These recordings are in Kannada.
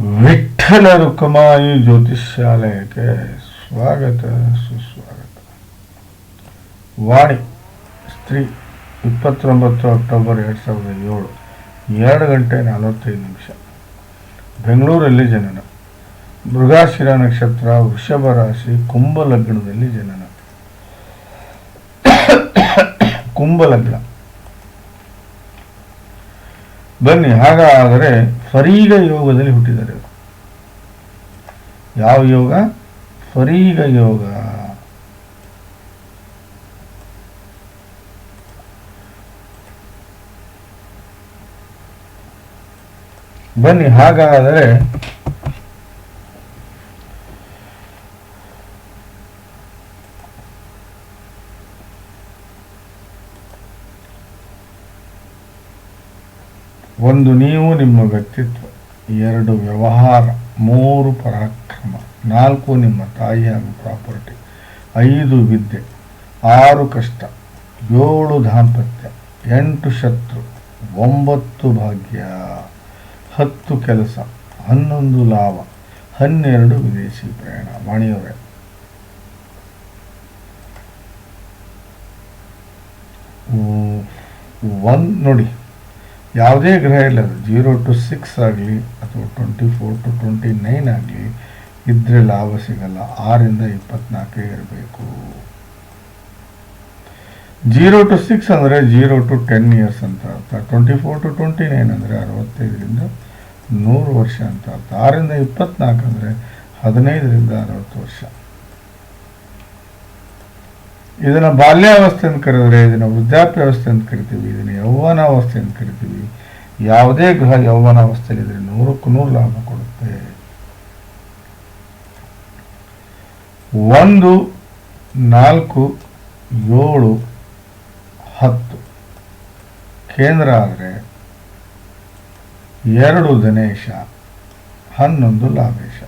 ವಿಠ್ಠಲ ರುಕಮಾಯಿ ಜ್ಯೋತಿಷ್ಯಾಲಯಕ್ಕೆ ಸ್ವಾಗತ, ಸುಸ್ವಾಗತ. ವಾಣಿ, ಸ್ತ್ರೀ, ಇಪ್ಪತ್ತೊಂಬತ್ತು ಅಕ್ಟೋಬರ್ ಎರಡು ಸಾವಿರದ ಏಳು, ಎರಡು ಗಂಟೆ ನಲವತ್ತೈದು ನಿಮಿಷ. ಬೆಂಗಳೂರಲ್ಲಿ ಜನನ. ಮೃಗಾಶಿರ ನಕ್ಷತ್ರ, ವೃಷಭ ರಾಶಿ, ಕುಂಭ ಲಗ್ನದಲ್ಲಿ ಜನನ. ಕುಂಭ ಲಗ್ನ. ಬನ್ನಿ ಹಾಗಾದರೆ ಫರೀಗ ಯೋಗದಲ್ಲಿ ಹುಟ್ಟಿದ್ದಾರೆ. ಯಾವ ಯೋಗ ಫರೀಗ ಯೋಗ ಬನ್ನಿ ಹಾಗಾದರೆ ಒಂದು ನೀವು ನಿಮ್ಮ ವ್ಯಕ್ತಿತ್ವ, ಎರಡು ವ್ಯವಹಾರ, ಮೂರು ಪರಾಕ್ರಮ, ನಾಲ್ಕು ನಿಮ್ಮ ತಾಯಿ ಹಾಗೂ ಪ್ರಾಪರ್ಟಿ, ಐದು ವಿದ್ಯೆ, ಆರು ಕಷ್ಟ, ಏಳು ದಾಂಪತ್ಯ, ಎಂಟು ಶತ್ರು, ಒಂಬತ್ತು ಭಾಗ್ಯ, ಹತ್ತು ಕೆಲಸ, ಹನ್ನೊಂದು ಲಾಭ, ಹನ್ನೆರಡು ವಿದೇಶಿ ಪ್ರಯಾಣ. ವಾಣಿಯವರೇ. ಒಂದು ನೋಡಿ. ಯಾವುದೇ ಗ್ರಹ ಇಲ್ಲ ಅದು ಜೀರೋ ಟು ಸಿಕ್ಸ್ ಆಗಲಿ ಅಥವಾ twenty four to twenty nine ಆಗಲಿ ಇದ್ರೆ ಲಾಭ ಸಿಗಲ್ಲ. ಆರಿಂದ ಇಪ್ಪತ್ನಾಲ್ಕೇ ಇರಬೇಕು. ಜೀರೋ ಟು ಸಿಕ್ಸ್ ಅಂದರೆ ಜೀರೋ ಟು ಟೆನ್ ಇಯರ್ಸ್ ಅಂತ ಅರ್ಥ. Twenty four to twenty nine ಅಂದರೆ ಅರವತ್ತೈದರಿಂದ ನೂರು ವರ್ಷ ಅಂತ ಅರ್ಥ. ಆರಿಂದ ಇಪ್ಪತ್ನಾಲ್ಕು ಅಂದರೆ ಹದಿನೈದರಿಂದ ಅರವತ್ತು ವರ್ಷ. ಇದನ್ನು ಬಾಲ್ಯಾವಸ್ಥೆ ಅಂತ ಕರೆದ್ರೆ ಇದನ್ನು ವೃದ್ಧಾಪ್ಯಾವಸ್ಥೆ ಅಂತ ಕರಿತೀವಿ. ಇದನ್ನು ಯೌವನಾವಸ್ಥೆ ಅಂತ ಕರಿತೀವಿ. ಯಾವುದೇ ಗ್ರಹ ಇದ್ರೆ ನೂರಕ್ಕೂ ನೂರು ಲಾಭ ಕೊಡುತ್ತೆ. ಒಂದು, ನಾಲ್ಕು, ಏಳು, ಹತ್ತು. ಕೇಂದ್ರ ಆದರೆ ಎರಡು ಧನೇಶ, ಹನ್ನೊಂದು ಲಾಭೇಶ.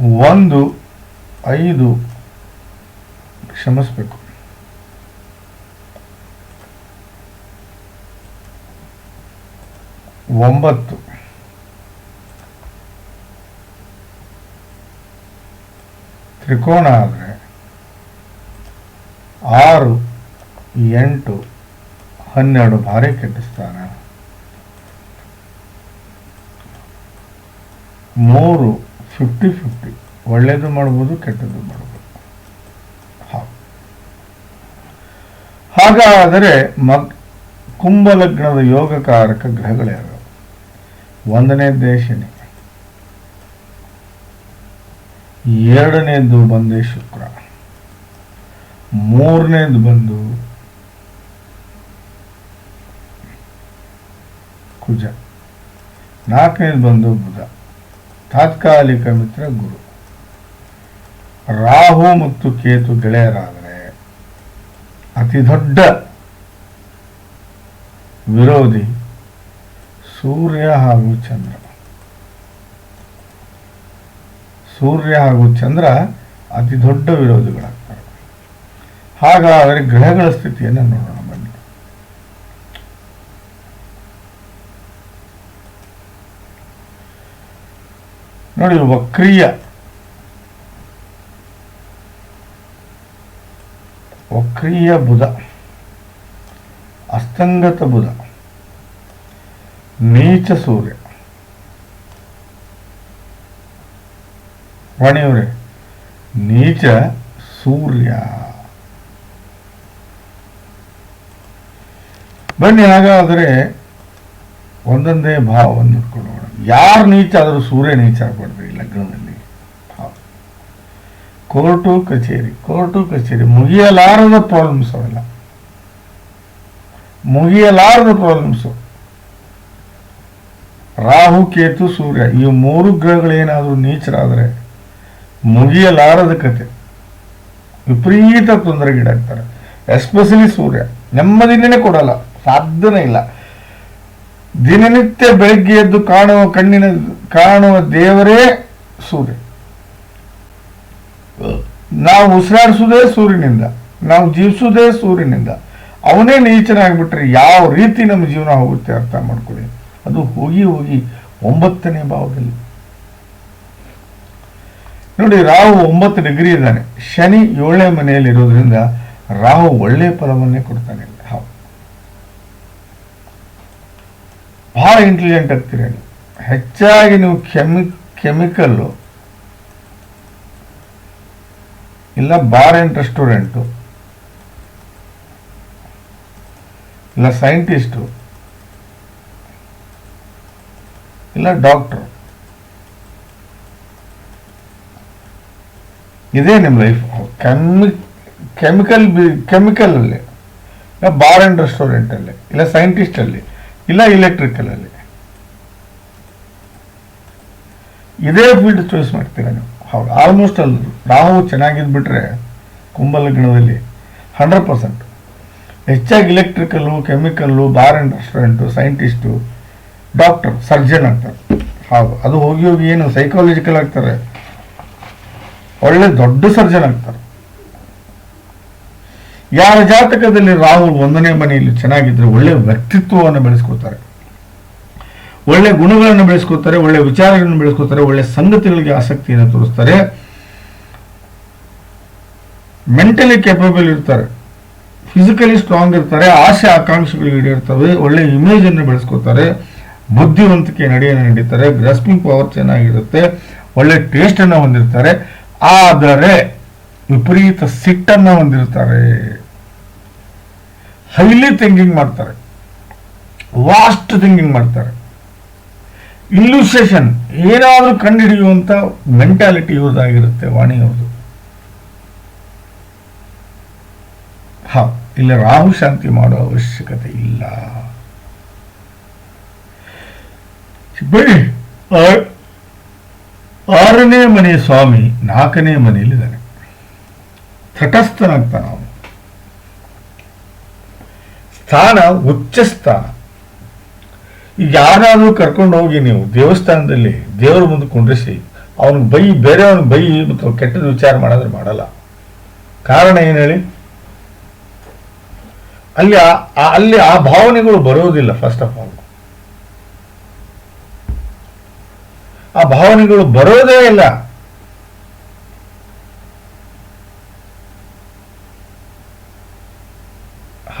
ಒಂದು ಐದು ಕ್ಷಮಿಸ್ಬೇಕು. ಒಂಬತ್ತು. ತ್ರಿಕೋಣ ಆದರೆ ಆರು ಎಂಟು ಹನ್ನೆರಡು ಬಾರಿ ಕೆಟ್ಟಿಸ್ತಾನ. ಮೂರು ಫಿಫ್ಟಿ ಫಿಫ್ಟಿ. ಒಳ್ಳೆಯದು ಮಾಡ್ಬೋದು, ಕೆಟ್ಟದ್ದು ಮಾಡ್ಬೋದು. ಹಾಗಾದರೆ ಮಗ್, ಕುಂಭಲಗ್ನದ ಯೋಗಕಾರಕ ಗ್ರಹಗಳ್ಯಾವ ಒಂದನೇ ಶನಿ. ಎರಡನೇದು ಬಂದೇ ಶುಕ್ರ. ಮೂರನೇದು ಬಂದು ಕುಜ. ನಾಲ್ಕನೇದು ಬಂದು ಬುಧ. ತಾತ್ಕಾಲಿಕ ಮಿತ್ರ ಗುರು. ರಾಹು ಮತ್ತು ಕೇತು ಗೆಳೆಯರಾದರೆ ಅತಿ ದೊಡ್ಡ ವಿರೋಧಿ ಸೂರ್ಯ ಹಾಗೂ ಚಂದ್ರ. ಸೂರ್ಯ ಹಾಗೂ ಚಂದ್ರ ಅತಿ ದೊಡ್ಡ ವಿರೋಧಿಗಳಾಗ್ತಾರೆ. ಹಾಗಾದರೆ ಗ್ರಹಗಳ ಸ್ಥಿತಿಯನ್ನು ನೋಡೋಣ ಬನ್ನಿ ನೋಡಿ ವಕ್ರೀಯ ವಕ್ರೀಯ ಬುಧ. ಅಸ್ತಂಗತ ಬುಧ. ನೀಚ ಸೂರ್ಯ. ವಾಣಿಯವರೇ ನೀಚ ಸೂರ್ಯ. ಬನ್ನಿ ಹಾಗಾದರೆ ಒಂದೊಂದೇ ಭಾವವನ್ನು ನೋಡ್ಕೊಳ್ಳೋಣ ಯಾರು ನೀಚ ಆದರೂ ಸೂರ್ಯ ನೀಚ ಆಗ್ಬಾರ್ದು ಈ ಲಗ್ನದಲ್ಲಿ. ಕೋರ್ಟು ಕಚೇರಿ ಕೋರ್ಟು ಕಚೇರಿ. ಮುಗಿಯಲಾರದ ಪ್ರಾಬ್ಲಮ್ಸ್ ಅವೆಲ್ಲ. ಮುಗಿಯಲಾರದ ಪ್ರಾಬ್ಲಮ್ಸು. ರಾಹು, ಕೇತು, ಸೂರ್ಯ ಈ ಮೂರು ಗ್ರಹಗಳೇನಾದರೂ ನೀಚರಾದರೆ ಮುಗಿಯಲಾರದ ಕತೆ. ವಿಪರೀತ ತೊಂದರೆಗೀಡಾಗ್ತಾರೆ ಎಸ್ಪೆಷಲಿ ಸೂರ್ಯ. ನೆಮ್ಮದಿನೇ ಕೊಡಲ್ಲ. ಸಾಧ್ಯನೇ ಇಲ್ಲ. ದಿನನಿತ್ಯ ಬೆಳಗ್ಗೆ ಎದ್ದು ಕಾಣುವ ಕಣ್ಣಿನ, ಕಾಣುವ ದೇವರೇ ಸೂರ್ಯ. ನಾವು ಉಸಿರಾಡಿಸುವುದೇ ಸೂರ್ಯನಿಂದ, ನಾವು ಜೀವಿಸುವುದೇ ಸೂರ್ಯನಿಂದ. ಅವನೇ ನೀಚನಾಗ್ಬಿಟ್ರೆ ಯಾವ ರೀತಿ ನಮ್ಮ ಜೀವನ ಹೋಗುತ್ತೆ ಅರ್ಥ ಮಾಡ್ಕೊಳ್ಳಿ. ಅದು ಹೋಗಿ ಹೋಗಿ ಒಂಬತ್ತನೇ ಭಾವದಲ್ಲಿ. ನೋಡಿ, ರಾಹು ಒಂಬತ್ತು ಡಿಗ್ರಿ ಇದ್ದಾನೆ. ಶನಿ ಏಳನೇ ಮನೆಯಲ್ಲಿ ಇರೋದ್ರಿಂದ ರಾಹು ಒಳ್ಳೆ ಫಲವನ್ನೇ ಕೊಡ್ತಾನೆ. ಬಹಳ ಇಂಟೆಲಿಜೆಂಟ್ ಆಗ್ತೀರಿ ಹೆಚ್ಚಾಗಿ ನೀವು ಕೆಮಿ ಕೆಮಿಕಲ್ಲು ಇಲ್ಲ ಬಾರ್ ಆ್ಯಂಡ್ ರೆಸ್ಟೋರೆಂಟು ಇಲ್ಲ ಸೈಂಟಿಸ್ಟು ಇಲ್ಲ ಡಾಕ್ಟ್ರು ಇದೇ ನಿಮ್ಮ ಲೈಫ್ ಕೆಮಿ ಕೆಮಿಕಲ್ ಬಿ ಕೆಮಿಕಲಲ್ಲಿ ಇಲ್ಲ ಬಾರ್ ಆ್ಯಂಡ್ ರೆಸ್ಟೋರೆಂಟಲ್ಲಿ ಇಲ್ಲ ಸೈಂಟಿಸ್ಟಲ್ಲಿ ಇಲ್ಲ ಇಲೆಕ್ಟ್ರಿಕಲಲ್ಲಿ ಇದೇ ಫೀಲ್ಡ್ ಚಾಯ್ಸ್ ಮಾಡ್ತೀರಾ ನೀವು? ಹೌದು ಆಲ್ಮೋಸ್ಟ್ ಅಲ್ಲಿ ರಾಹು ಚೆನ್ನಾಗಿದ್ಬಿಟ್ರೆ ಕುಂಭಲಗ್ನದಲ್ಲಿ ಹಂಡ್ರೆಡ್ ಪರ್ಸೆಂಟ್ ಹೆಚ್ಚಾಗಿ electrical chemical bar and restaurant scientist doctor surgeon ಆಗ್ತಾರೆ. ಹೌದು, ಅದು ಹೋಗಿ ಹೋಗಿ ಏನು ಸೈಕಾಲಜಿಕಲ್ ಆಗ್ತಾರೆ. ಒಳ್ಳೆ ದೊಡ್ಡ ಸರ್ಜನ್ ಆಗ್ತಾರೆ. ಯಾರ ಜಾತಕದಲ್ಲಿ ರಾಹು ಒಂದನೇ ಮನೆಯಲ್ಲಿ ಚೆನ್ನಾಗಿದ್ದರೆ ಒಳ್ಳೆ ವ್ಯಕ್ತಿತ್ವವನ್ನು ಬೆಳೆಸ್ಕೊತಾರೆ ಒಳ್ಳೆ ಗುಣಗಳನ್ನು ಬೆಳೆಸ್ಕೊತಾರೆ ಒಳ್ಳೆ ವಿಚಾರಗಳನ್ನು ಬೆಳೆಸ್ಕೊತಾರೆ ಒಳ್ಳೆ ಸಂಗತಿಗಳಿಗೆ ಆಸಕ್ತಿಯನ್ನು ತೋರಿಸ್ತಾರೆ. ಮೆಂಟಲಿ ಕೆಪಬಲ್ ಇರ್ತಾರೆ. ಫಿಸಿಕಲಿ ಸ್ಟ್ರಾಂಗ್ ಇರ್ತಾರೆ, ಆಸೆ ಆಕಾಂಕ್ಷೆಗಳು ಈಡೇರ್ತವೆ, ಒಳ್ಳೆ ಇಮೇಜನ್ನು ಬೆಳೆಸ್ಕೊತಾರೆ ಬುದ್ಧಿವಂತಿಕೆ ನಡೆಯನ್ನು ನಡೀತಾರೆ ಗ್ರಾಸ್ಪಿಂಗ್ ಪವರ್ ಚೆನ್ನಾಗಿರುತ್ತೆ, ಒಳ್ಳೆ ಟೇಸ್ಟ್ ಅನ್ನು ಹೊಂದಿರ್ತಾರೆ. ಆದರೆ ವಿಪರೀತ ಸಿಟ್ಟನ್ನು ಹೊಂದಿರ್ತಾರೆ. ಹೈಲಿ ಥಿಂಕಿಂಗ್ ಮಾಡ್ತಾರೆ. ವಾಸ್ಟ್ ಥಿಂಕಿಂಗ್ ಮಾಡ್ತಾರೆ. ಇಲ್ಯೂಸೇಷನ್ ಏನಾದರೂ ಕಂಡುಹಿಡಿಯುವಂಥ ಮೆಂಟಾಲಿಟಿ ಇವ್ರದ್ದಾಗಿರುತ್ತೆ ವಾಣಿಯವ್ರದ್ದು ಹಾ, ಇಲ್ಲಿ ರಾಹು ಶಾಂತಿ ಮಾಡೋ ಅವಶ್ಯಕತೆ ಇಲ್ಲ. ಬರೀ ಆರನೇ ಮನೆ ಸ್ವಾಮಿ, ನಾಲ್ಕನೇ ಮನೆಯಲ್ಲಿದ್ದಾನೆ ತಟಸ್ಥನಾಗ್ತಾನ ಅವನು. ಸ್ಥಾನ, ಉಚ್ಚ ಸ್ಥಾನ. ಈಗ ಯಾರಾದರೂ ಕರ್ಕೊಂಡು ಹೋಗಿ ನೀವು ದೇವಸ್ಥಾನದಲ್ಲಿ ದೇವರ ಮುಂದೆ ಕುಂಡ್ರಿಸಿ ಅವನಿಗೆ ಬೈ ಬೇರೆಯವನಿಗೆ ಬೈ ಮತ್ತು ಕೆಟ್ಟದ ವಿಚಾರ ಮಾಡಿದ್ರೆ ಮಾಡಲ್ಲ. ಕಾರಣ ಏನು ಹೇಳಿ? ಅಲ್ಲಿ ಅಲ್ಲಿ ಆ ಭಾವನೆಗಳು ಬರೋದಿಲ್ಲ ಫಸ್ಟ್ ಆಫ್ ಆಲ್ ಆ ಭಾವನೆಗಳು ಬರೋದೇ ಇಲ್ಲ.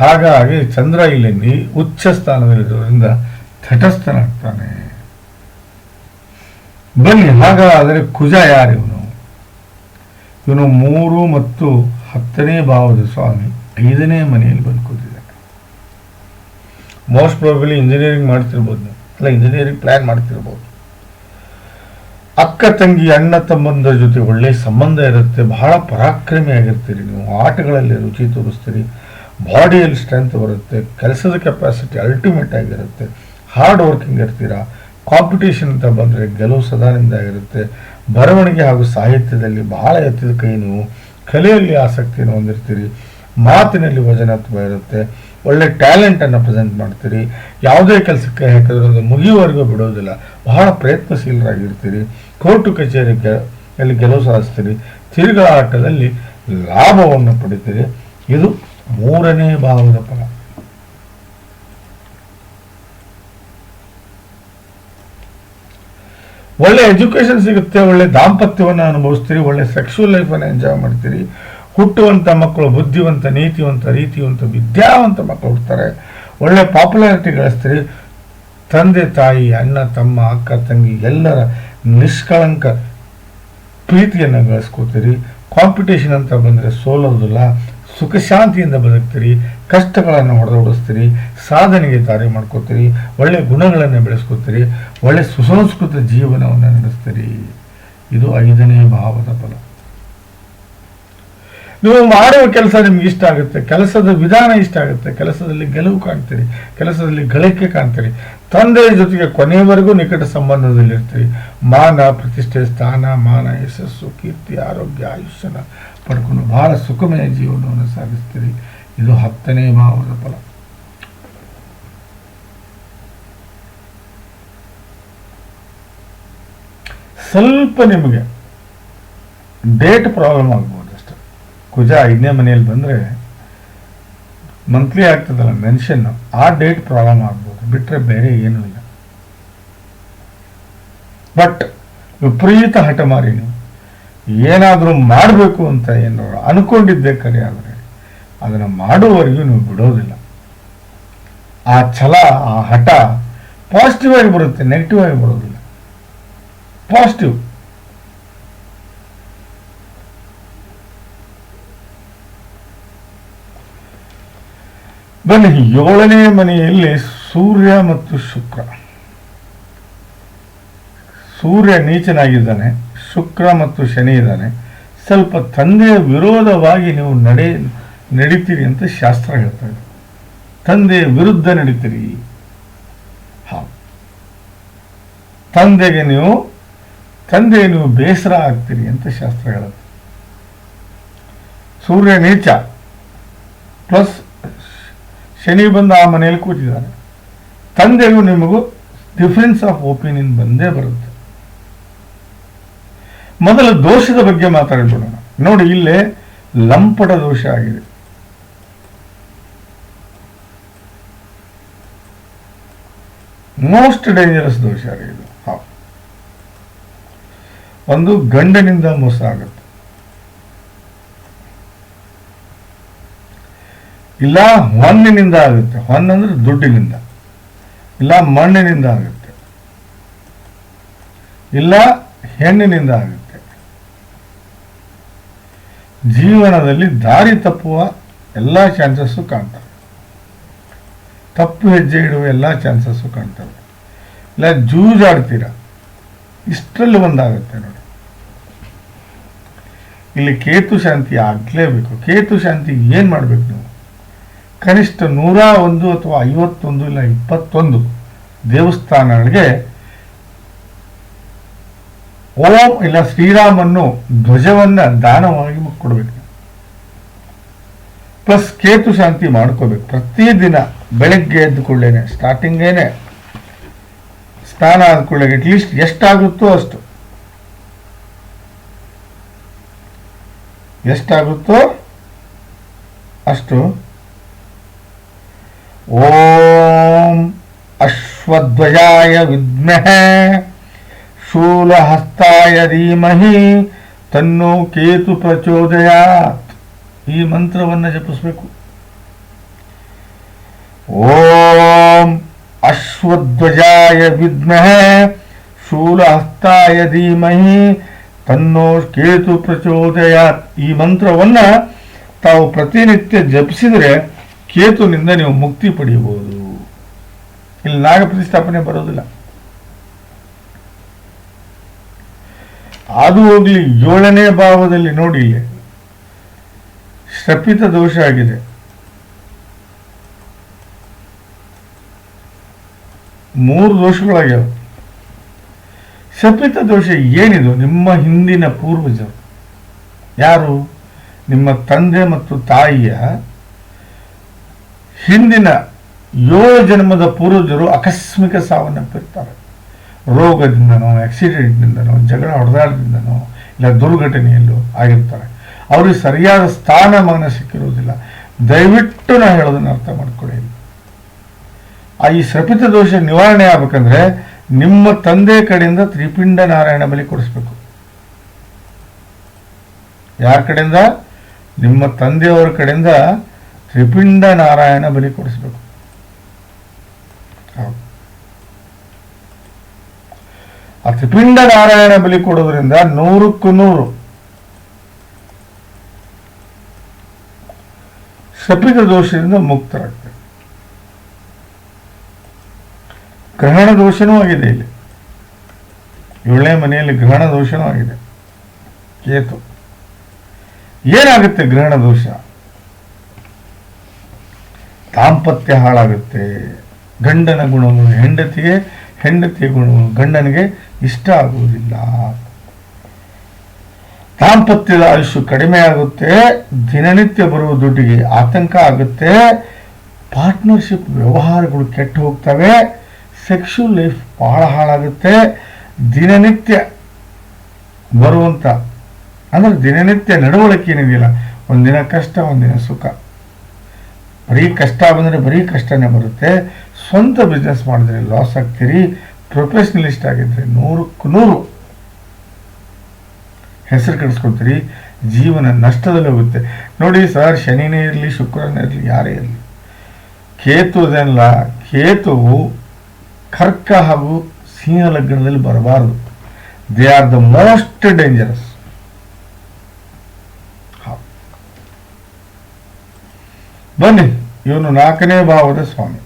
ಹಾಗಾಗಿ ಚಂದ್ರ ಇಲ್ಲಿ ಉಚ್ಚ ಸ್ಥಾನದಲ್ಲಿರೋದ್ರಿಂದ ತಟಸ್ಥನಾಗ್ತಾನೆ. ಬನ್ನಿ, ಹಾಗಾದರೆ ಕುಜ ಯಾರಿವನು? ಇವನು ಮೂರು ಮತ್ತು ಹತ್ತನೇ ಭಾವದ ಸ್ವಾಮಿ, ಐದನೇ ಮನೆಯಲ್ಲಿ ಬಂದು ಕೂತಿದ್ದಾನೆ. ಮೋಸ್ಟ್ ಪ್ರಾಬಲಿ ಇಂಜಿನಿಯರಿಂಗ್ ಮಾಡ್ತಿರ್ಬೋದು ಅಲ್ಲ ಇಂಜಿನಿಯರಿಂಗ್ ಪ್ಲಾನ್ ಮಾಡ್ತಿರ್ಬೋದು. ಅಕ್ಕ ತಂಗಿ, ಅಣ್ಣ ತಮ್ಮಂದರ ಜೊತೆ ಒಳ್ಳೆ ಸಂಬಂಧ ಇರುತ್ತೆ, ಬಹಳ ಪರಾಕ್ರಮಿ ಆಗಿರ್ತೀರಿ ನೀವು, ಆಟಗಳಲ್ಲಿ ರುಚಿ ತೋರಿಸ್ತೀರಿ ಬಾಡಿಯಲ್ಲಿ ಸ್ಟ್ರೆಂತ್ ಬರುತ್ತೆ, ಕೆಲಸದ ಕೆಪಾಸಿಟಿ ಅಲ್ಟಿಮೇಟ್ ಆಗಿರುತ್ತೆ ಹಾರ್ಡ್ ವರ್ಕಿಂಗ್ ಇರ್ತೀರಾ ಕಾಂಪಿಟೇಷನ್ ಅಂತ ಬಂದರೆ ಗೆಲುವು ಸದಾನಿಂದ ಆಗಿರುತ್ತೆ, ಬರವಣಿಗೆ ಹಾಗೂ ಸಾಹಿತ್ಯದಲ್ಲಿ ಬಹಳ ಎತ್ತಿದ ಕೈ ನೀವು, ಕಲೆಯಲ್ಲಿ ಆಸಕ್ತಿಯನ್ನು ಹೊಂದಿರ್ತೀರಿ, ಮಾತಿನಲ್ಲಿ ವಚನತ್ವ ಇರುತ್ತೆ, ಒಳ್ಳೆ ಟ್ಯಾಲೆಂಟನ್ನು ಪ್ರೆಸೆಂಟ್ ಮಾಡ್ತೀರಿ, ಯಾವುದೇ ಕೆಲಸಕ್ಕೆ ಹಾಕಿದ್ರೆ ಅದು ಮುಗಿಯುವವರೆಗೂ ಬಿಡೋದಿಲ್ಲ, ಬಹಳ ಪ್ರಯತ್ನಶೀಲರಾಗಿರ್ತೀರಿ ಕೋರ್ಟು ಕಚೇರಿ ಎಲ್ಲಿ ಗೆಲುವು ಸಾಧಿಸ್ತೀರಿ ತಿರುಗಾಟದಲ್ಲಿ ಲಾಭವನ್ನು ಪಡಿತೀರಿ, ಇದು ಮೂರನೇ ಭಾವದ ಫಲ ಒಳ್ಳೆ ಎಜುಕೇಶನ್ ಸಿಗುತ್ತೆ, ಒಳ್ಳೆ ದಾಂಪತ್ಯವನ್ನು ಅನುಭವಿಸ್ತೀರಿ, ಒಳ್ಳೆ ಸೆಕ್ಸುವಲ್ ಲೈಫನ್ನು ಎಂಜಾಯ್ ಮಾಡ್ತೀರಿ. ಹುಟ್ಟುವಂಥ ಮಕ್ಕಳು ಬುದ್ಧಿವಂತ, ನೀತಿವಂತ, ರೀತಿವಂತ, ವಿದ್ಯಾವಂತ ಮಕ್ಕಳು ಹುಡ್ತಾರೆ ಒಳ್ಳೆ ಪಾಪ್ಯುಲಾರಿಟಿ ಗಳಿಸ್ತೀರಿ. ತಂದೆ, ತಾಯಿ, ಅಣ್ಣ, ತಮ್ಮ, ಅಕ್ಕ, ತಂಗಿ ಎಲ್ಲರ ನಿಷ್ಕಳಂಕ ಪ್ರೀತಿಯನ್ನು ಗಳಿಸ್ಕೋತೀರಿ. ಕಾಂಪಿಟೇಷನ್ ಅಂತ ಬಂದರೆ ಸೋಲೋದಿಲ್ಲ. ಸುಖ ಶಾಂತಿಯಿಂದ ಬದುಕ್ತೀರಿ, ಕಷ್ಟಗಳನ್ನು ಹೊಡೆದೋಡಿಸ್ತೀರಿ, ಸಾಧನೆಗೆ ದಾರಿ ಮಾಡ್ಕೋತೀರಿ, ಒಳ್ಳೆ ಗುಣಗಳನ್ನು ಬೆಳೆಸ್ಕೋತೀರಿ, ಒಳ್ಳೆ ಸುಸಂಸ್ಕೃತ ಜೀವನವನ್ನು ನಡೆಸ್ತೀರಿ. ಇದು ಐದನೇ ಭಾವದ ಫಲ. ನೀವು ಮಾಡುವ ಕೆಲಸ ನಿಮ್ಗೆ ಇಷ್ಟ ಆಗುತ್ತೆ, ಕೆಲಸದ ವಿಧಾನ ಇಷ್ಟ ಆಗುತ್ತೆ, ಕೆಲಸದಲ್ಲಿ ಗೆಲುವು ಕಾಣ್ತೀರಿ, ಕೆಲಸದಲ್ಲಿ ಗಳಿಕೆ ಕಾಣ್ತೀರಿ ತಂದೆಯ ಜೊತೆಗೆ ಕೊನೆಯವರೆಗೂ ನಿಕಟ ಸಂಬಂಧದಲ್ಲಿರ್ತೀರಿ. ಮಾನ, ಪ್ರತಿಷ್ಠೆ, ಸ್ಥಾನ, ಮಾನ, ಯಶಸ್ಸು, ಕೀರ್ತಿ, ಆರೋಗ್ಯ, ಆಯುಷ್ಯನ ಪಡ್ಕೊಂಡು ಬಹಳ ಸುಖಮಯ ಜೀವನವನ್ನು ಸಾಗಿಸ್ತೀರಿ. ಇದು ಹತ್ತನೇ ಭಾವದ ಫಲ. ಸ್ವಲ್ಪ ನಿಮಗೆ ಡೇಟ್ ಪ್ರಾಬ್ಲಮ್ ಆಗ್ಬೋದು ಅಷ್ಟೆ. ಕುಜ ಐದನೇ ಮನೆಯಲ್ಲಿ ಬಂದರೆ ಮಂತ್ಲಿ ಆಗ್ತದಲ್ಲ ಮೆನ್ಷನ್ ಆ ಡೇಟ್ ಪ್ರಾಬ್ಲಮ್ ಆಗ್ಬೋದು. ಬಿಟ್ಟರೆ ಬೇರೆ ಏನೂ ಇಲ್ಲ. ಬಟ್ ವಿಪರೀತ ಹಠಮಾರಿ ನೀವು. ಏನಾದರೂ ಮಾಡಬೇಕು ಅಂತ ಏನು ಅನ್ಕೊಂಡಿದ್ದೆ ಕರೆ ಆದರೆ, ಅದನ್ನು ಮಾಡುವವರೆಗೂ ನೀವು ಬಿಡೋದಿಲ್ಲ. ಆ ಛಲ, ಆ ಹಠ ಪಾಸಿಟಿವ್ ಆಗಿ ಬರುತ್ತೆ ನೆಗೆಟಿವ್ ಆಗಿ ಬರೋದಿಲ್ಲ. ಪಾಸಿಟಿವ್ ಬನ್ನಿ, ಏಳನೇ ಮನೆಯಲ್ಲಿ ಸೂರ್ಯ ಮತ್ತು ಶುಕ್ರ. ಸೂರ್ಯ ನೀಚನಾಗಿದ್ದಾನೆ, ಶುಕ್ರ ಮತ್ತು ಶನಿ ಇದ್ದಾನೆ. ಸ್ವಲ್ಪ ತಂದೆಯ ವಿರೋಧವಾಗಿ ನೀವು ನಡೆ, ನಡೀತೀರಿ ಅಂತ ಶಾಸ್ತ್ರ ಹೇಳ್ತಾ ಇದೆ. ತಂದೆಯ ವಿರುದ್ಧ ನಡೀತೀರಿ. ಹಾ. ತಂದೆಗೆ ನೀವು ತಂದೆಗೆ ನೀವು ಬೇಸರ ಆಗ್ತೀರಿ ಅಂತ ಶಾಸ್ತ್ರ ಹೇಳುತ್ತೆ. ಸೂರ್ಯ ನೀಚ, ಪ್ಲಸ್ ಶನಿ ಬಂದು ಆ ಮನೆಯಲ್ಲಿ ಕೂತಿದ್ದಾನೆ. ತಂದೆಗೂ ನಿಮಗೂ ಡಿಫ್ರೆನ್ಸ್ ಆಫ್ ಒಪಿನಿಯನ್ ಬಂದೇ ಬರುತ್ತೆ. ಮೊದಲ ದೋಷದ ಬಗ್ಗೆ ಮಾತಾಡ್ಬಿಡೋಣ ನೋಡಿ, ಇಲ್ಲೇ ಲಂಪಟ ದೋಷ ಆಗಿದೆ. ಮೋಸ್ಟ್ ಡೇಂಜರಸ್ ದೋಷ ಆಗಿದೆ. ಒಂದು ಗಂಡನಿಂದ ಮೋಸ ಆಗುತ್ತೆ. ಇಲ್ಲ, ಹೊನ್ನಿನಿಂದ ಆಗುತ್ತೆ. ಹೊನ್ನಂದ್ರೆ ದುಡ್ಡಿನಿಂದ. ಇಲ್ಲ, ಮಣ್ಣಿನಿಂದ ಆಗುತ್ತೆ. ಇಲ್ಲ, ಹೆಣ್ಣಿನಿಂದ ಆಗುತ್ತೆ. ಜೀವನದಲ್ಲಿ ದಾರಿ ತಪ್ಪುವ ಎಲ್ಲ ಚಾನ್ಸಸ್ಸು ಕಾಣ್ತವೆ. ತಪ್ಪು ಹೆಜ್ಜೆ ಇಡುವ ಎಲ್ಲ ಚಾನ್ಸಸ್ಸು ಕಾಣ್ತವೆ. ಇಲ್ಲ, ಜೂಜಾಡ್ತೀರ? ಇಷ್ಟರಲ್ಲಿ ಒಂದಾಗುತ್ತೆ ನೋಡಿ. ಇಲ್ಲಿ ಕೇತು ಶಾಂತಿ ಆಗಲೇಬೇಕು. ಕೇತು ಶಾಂತಿ ಏನು ಮಾಡಬೇಕು ನೀವು? ಕನಿಷ್ಠ ನೂರ ಒಂದು ಅಥವಾ ಐವತ್ತೊಂದು ಇಲ್ಲ, ಇಪ್ಪತ್ತೊಂದು ದೇವಸ್ಥಾನಗಳಿಗೆ ಓಂ ಇಲ್ಲ ಶ್ರೀರಾಮನ್ನು ಧ್ವಜವನ್ನ ದಾನವಾಗಿ ಕೊಡಬೇಕು. ಪ್ಲಸ್ ಕೇತು ಶಾಂತಿ ಮಾಡ್ಕೋಬೇಕು. ಪ್ರತಿದಿನ ಬೆಳಗ್ಗೆ ಎದ್ದು ಕೂಡಲೇ ಸ್ಟಾರ್ಟಿಂಗೇನೆ ಸ್ನಾನ ಆದ ಕೂಡಲೇ ಅಟ್ಲೀಸ್ಟ್ ಎಷ್ಟಾಗುತ್ತೋ ಅಷ್ಟು. ಎಷ್ಟಾಗುತ್ತೋ ಅಷ್ಟು. ಓಂ ಅಶ್ವಧ್ವಜಾಯ ವಿದ್ಮಹೆ ಶೂಲಹಸ್ತಾಯ ಧೀಮಹಿ, ತನ್ನೋ ಕೇತು ಪ್ರಚೋದಯಾತ್. ಈ ಮಂತ್ರವನ್ನು ಜಪಿಸಬೇಕು. ಓಂ ಅಶ್ವಧ್ವಜಾಯ ವಿದ್ಮಹೆ, ಶೂಲಹಸ್ತಾಯ ಧೀಮಹಿ, ತನ್ನೋ ಕೇತು ಪ್ರಚೋದಯಾತ್. ಈ ಮಂತ್ರವನ್ನ ತಾವು ಪ್ರತಿನಿತ್ಯ ಜಪಿಸಿದರೆ ಕೇತುನಿಂದ ನೀವು ಮುಕ್ತಿ ಪಡೆಯಬಹುದು. ಇಲ್ಲಿ ನಾಗ ಪ್ರತಿಷ್ಠಾಪನೆ ಬರೋದಿಲ್ಲ. ಅದು ಹೋಗ್ಲಿ, ಏಳನೇ ಭಾವದಲ್ಲಿ ನೋಡಿ. ಶಪಿತ ದೋಷ ಆಗಿದೆ. ಮೂರು ದೋಷಗಳಾಗ್ಯಾವ. ಶಪಿತ ದೋಷ ಏನಿದು? ನಿಮ್ಮ ಹಿಂದಿನ ಪೂರ್ವಜರು. ಯಾರು? ನಿಮ್ಮ ತಂದೆ ಮತ್ತು ತಾಯಿಯ ಹಿಂದಿನ ಏಳು ಜನ್ಮದ ಪೂರ್ವಜರು ಆಕಸ್ಮಿಕ ಸಾವನ್ನಪ್ಪಿರ್ತಾರೆ. ರೋಗದಿಂದನೋ ಆಕ್ಸಿಡೆಂಟ್ನಿಂದನೋ ಜಗಳ ಹೊಡೆದಾಡದಿಂದನೋ ಇಲ್ಲ ದುರ್ಘಟನೆಯಲ್ಲೂ ಆಗಿರ್ತಾರೆ. ಅವ್ರಿಗೆ ಸರಿಯಾದ ಸ್ಥಾನಮಾನ ಸಿಕ್ಕಿರುವುದಿಲ್ಲ. ದಯವಿಟ್ಟು ನಾ ಹೇಳೋದನ್ನ ಅರ್ಥ ಮಾಡ್ಕೊಳ್ಳಿ. ಆ ಈ ಶಪಿತ ದೋಷ ನಿವಾರಣೆ ಆಗ್ಬೇಕಂದ್ರೆ ನಿಮ್ಮ ತಂದೆ ಕಡೆಯಿಂದ ತ್ರಿಪಿಂಡ ನಾರಾಯಣ ಬಲಿ ಕೊಡಿಸ್ಬೇಕು. ಯಾರ ಕಡೆಯಿಂದ? ನಿಮ್ಮ ತಂದೆಯವರ ಕಡೆಯಿಂದ ತ್ರಿಪಿಂಡ ನಾರಾಯಣ ಬಲಿ ಕೊಡಿಸ್ಬೇಕು ಹೌದು. ಆ ತ್ರಿಪಿಂಡ ನಾರಾಯಣ ಬಲಿ ಕೊಡೋದ್ರಿಂದ ನೂರಕ್ಕೂ ನೂರು. ಶಪಿತ ದೋಷದಿಂದ ಮುಕ್ತರಾಗ್ತದೆ ಗ್ರಹಣ ದೋಷನೂ ಆಗಿದೆ ಇಲ್ಲಿ. ಏಳನೇ ಮನೆಯಲ್ಲಿ ಗ್ರಹಣ ದೋಷನೂ ಆಗಿದೆ. ಕೇತು. ಏನಾಗುತ್ತೆ ಗ್ರಹಣ ದೋಷ? ದಾಂಪತ್ಯ ಹಾಳಾಗುತ್ತೆ. ಗಂಡನ ಗುಣಗಳು ಹೆಂಡತಿಗೆ ಗುಣಗಳು ಗಂಡನಿಗೆ ಇಷ್ಟ ಆಗುವುದಿಲ್ಲ. ದಾಂಪತ್ಯದ ಆಯುಷ್ಯ ಕಡಿಮೆ ಆಗುತ್ತೆ, ದಿನನಿತ್ಯ ಬರುವ ದುಡ್ಡಿಗೆ ಆತಂಕ ಆಗುತ್ತೆ, ಪಾರ್ಟ್ನರ್ಶಿಪ್ ವ್ಯವಹಾರಗಳು ಕೆಟ್ಟು ಹೋಗ್ತವೆ, ಸೆಕ್ಷುವಲ್ ಲೈಫ್ ಬಹಳ ಹಾಳಾಗುತ್ತೆ, ದಿನನಿತ್ಯ ಬರುವಂತ ಅಂದ್ರೆ ದಿನನಿತ್ಯ ನಡವಳಿಕೆ ಏನಿದೆಯಲ್ಲ, ಒಂದಿನ ಕಷ್ಟ, ಒಂದಿನ ಸುಖ. ಬರೀ ಕಷ್ಟ ಬಂದರೆ ಬರೀ ಕಷ್ಟನೇ ಬರುತ್ತೆ ಸ್ವಂತ ಬಿಸ್ನೆಸ್ ಮಾಡಿದ್ರೆ ಲಾಸ್ ಆಗ್ತೀರಿ. ಪ್ರೊಫೆಷ್ನಲಿಸ್ಟ್ ಆಗಿದ್ರೆ ನೂರಕ್ಕೂ ನೂರು. ಹೆಸರು ಕಳಿಸ್ಕೊತೀರಿ. ಜೀವನ ನಷ್ಟದಲ್ಲಿ ಹೋಗುತ್ತೆ. ನೋಡಿ ಸರ್ ಶನಿನೇ ಇರಲಿ, ಶುಕ್ರನೇ ಇರಲಿ, ಯಾರೇ ಇರಲಿ. ಕೇತು ಅದಲ್ಲ, ಕೇತುವು ಕರ್ಕ ಹಾಗೂ ಸಿಂಹ ಲಗ್ನದಲ್ಲಿ ಬರಬಾರದು. They are the most dangerous ಬನ್ನಿ, ಇವನು ನಾಲ್ಕನೇ ಭಾವದ ಸ್ವಾಮಿ.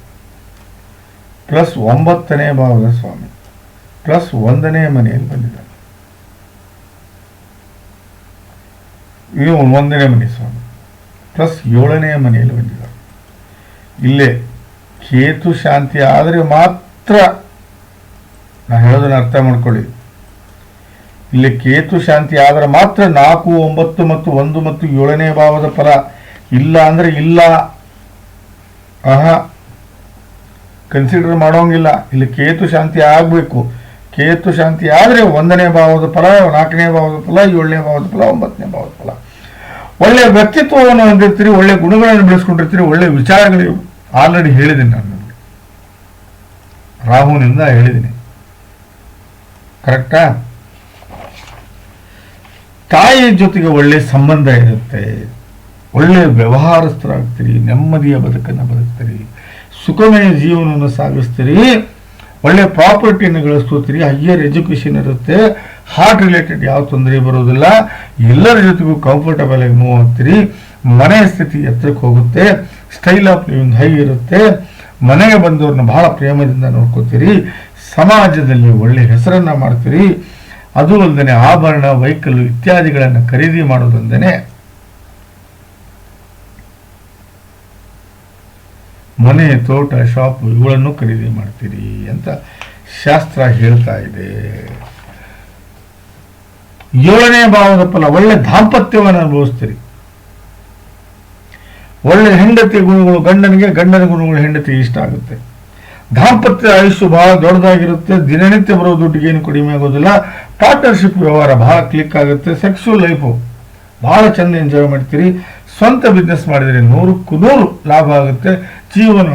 ಪ್ಲಸ್ ಒಂಬತ್ತನೇ ಭಾವದ ಸ್ವಾಮಿ. ಪ್ಲಸ್ ಒಂದನೇ ಮನೆಯಲ್ಲಿ ಬಂದಿದ್ದಾನೆ. ಇದು ಒಂದನೇ ಮನೆ ಸ್ವಾಮಿ. ಪ್ಲಸ್ ಏಳನೇ ಮನೆಯಲ್ಲಿ ಬಂದಿದ್ದಾನೆ. ಇಲ್ಲೇ ಕೇತು ಶಾಂತಿ ಆದರೆ ಮಾತ್ರ ನಾ ಹೇಳೋದನ್ನ ಅರ್ಥ ಮಾಡ್ಕೊಳ್ಳಿ. ಇಲ್ಲಿ ಕೇತು ಶಾಂತಿ ಆದರೆ ಮಾತ್ರ ನಾಲ್ಕು, ಒಂಬತ್ತು ಮತ್ತು ಒಂದು ಮತ್ತು ಏಳನೇ ಭಾವದ ಫಲ ಇಲ್ಲ ಅಂದ್ರೆ ಇಲ್ಲ. ಆಹಾ. ಕನ್ಸಿಡರ್ ಮಾಡೋಂಗಿಲ್ಲ. ಇಲ್ಲಿ ಕೇತು ಶಾಂತಿ ಆಗಬೇಕು. ಕೇತು ಶಾಂತಿ ಆದರೆ ಒಂದನೇ ಭಾವದ ಫಲ, ನಾಲ್ಕನೇ ಭಾವದ ಫಲ ಏಳನೇ ಭಾವದ ಫಲ, ಒಂಬತ್ತನೇ ಭಾವದ ಫಲ. ಒಳ್ಳೆ ವ್ಯಕ್ತಿತ್ವವನ್ನು ಹೊಂದಿರ್ತೀರಿ, ಒಳ್ಳೆ ಗುಣಗಳನ್ನು ಬೆಳೆಸ್ಕೊಂಡಿರ್ತೀರಿ, ಒಳ್ಳೆ ವಿಚಾರಗಳು ಆಲ್ರೆಡಿ ಹೇಳಿದ್ದೀನಿ ನಾನು ನಿಮಗೆ. ರಾಹುನಿಂದ ಹೇಳಿದ್ದೀನಿ. ಕರೆಕ್ಟಾ ತಾಯಿ ಜೊತೆಗೆ ಒಳ್ಳೆ ಸಂಬಂಧ ಇರುತ್ತೆ. ಒಳ್ಳೆಯ ವ್ಯವಹಾರಸ್ಥರಾಗ್ತೀರಿ, ನೆಮ್ಮದಿಯ ಬದುಕನ್ನು ಬದುಕ್ತೀರಿ. ಸುಖಮಯ ಜೀವನವನ್ನು ಸಾಗಿಸ್ತೀರಿ. ಒಳ್ಳೆ ಪ್ರಾಪರ್ಟಿಯನ್ನು ಗಳಿಸ್ಕೋತೀರಿ ಹೈಯರ್ ಎಜುಕೇಷನ್ ಇರುತ್ತೆ. ಹಾರ್ಟ್ ರಿಲೇಟೆಡ್ ಯಾವ ತೊಂದರೆ ಬರೋದಿಲ್ಲ. ಎಲ್ಲರ ಜೊತೆಗೂ ಕಂಫರ್ಟಬಲ್ ಆಗಿ ಮೂವ್ ಆಗ್ತೀರಿ. ಮನೆಯ ಸ್ಥಿತಿ ಎತ್ತರಕ್ಕೆ ಹೋಗುತ್ತೆ. ಸ್ಟೈಲ್ ಆಫ್ ಲಿವಿಂಗ್ ಹೈ ಇರುತ್ತೆ. ಮನೆಗೆ ಬಂದವ್ರನ್ನ ಬಹಳ ಪ್ರೇಮದಿಂದ ನೋಡ್ಕೋತೀರಿ. ಸಮಾಜದಲ್ಲಿ ಒಳ್ಳೆ ಹೆಸರನ್ನ ಮಾಡ್ತೀರಿ. ಅದು ಅಲ್ಲದೆ ಆಭರಣ ವೈಕಲ್ ಇತ್ಯಾದಿಗಳನ್ನು ಖರೀದಿ ಮಾಡೋದಲ್ಲದೆ ಮನೆ, ತೋಟ ಶಾಪ್ ಇವುಗಳನ್ನು ಖರೀದಿ ಮಾಡ್ತೀರಿ ಅಂತ ಶಾಸ್ತ್ರ ಹೇಳ್ತಾ ಇದೆ. ಏಳನೇ ಭಾವದ ಫಲ, ಒಳ್ಳೆ ದಾಂಪತ್ಯವನ್ನು ಅನುಭವಿಸ್ತೀರಿ. ಒಳ್ಳೆ ಹೆಂಡತಿ ಗುಣಗಳು, ಗಂಡನಿಗೆ ಗಂಡನ ಗುಣಗಳು ಹೆಂಡತಿ ಇಷ್ಟ ಆಗುತ್ತೆ. ದಾಂಪತ್ಯ ಆಯುಷ್ಯ ಬಹಳ ದೊಡ್ಡದಾಗಿರುತ್ತೆ, ದಿನನಿತ್ಯ ಬರೋ ದುಡ್ಡಿಗೆ ಏನು ಕಡಿಮೆ ಆಗೋದಿಲ್ಲ. ಪಾರ್ಟ್ನರ್ಶಿಪ್ ವ್ಯವಹಾರ ಬಹಳ ಕ್ಲಿಕ್ ಆಗುತ್ತೆ ಸೆಕ್ಸುವಲ್ ಲೈಫು ಬಹಳ ಚೆಂದ ಎಂಜಾಯ್ ಮಾಡ್ತೀರಿ. ಸ್ವಂತ ಬಿಸ್ನೆಸ್ ಮಾಡಿದರೆ ನೂರಕ್ಕೂ ನೂರು ಲಾಭ ಆಗುತ್ತೆ. ಜೀವನ